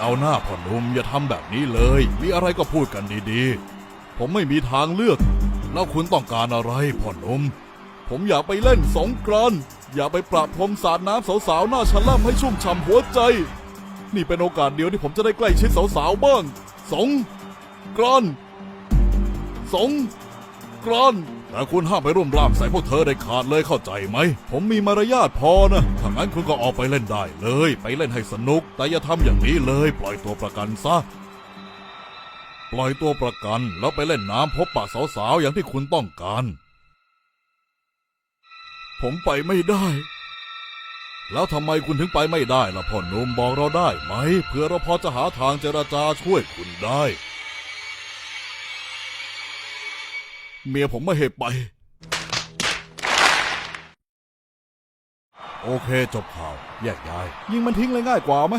เอาหน้าพ่อหนุ่มอย่าทำแบบนี้เลย มีอะไรก็พูดกันดีๆ ผมไม่มีทางเลือก แล้วคุณต้องการอะไรพ่อหนุ่มผมอยากไปเล่นสงกรานต์อยากไปประพรมสาดน้ำสาวๆ หน้าฉล่ำให้ชุ่มฉ่ำหัวใจ นี่เป็นโอกาสเดียวที่ผมจะได้ใกล้ชิดสาวๆบ้างสงกรานต์สง กรานแต่คุณห้ามไปร่วมร่ามใส่พวกเธอได้ขาดเลยเข้าใจไหม ผมมีมารยาทพอนะ ถ้างั้นคุณก็ออกไปเล่นได้เลย ไปเล่นให้สนุก แต่อย่าทำอย่างนี้เลย ปล่อยตัวประกันซะ ปล่อยตัวประกันแล้วไปเล่นน้ำพบปะสาวๆอย่างที่คุณต้องการ ผมไปไม่ได้ แล้วทำไมคุณถึงไปไม่ได้ล่ะพ่อหนุ่มบอกเราได้ไหมเพื่อเราพอจะหาทางเจรจาช่วยคุณได้ เมียผมไม่เห้ไป โอเคจบข่าว แยกย้าย ยิงมันทิ้งเลยง่ายกว่าไหม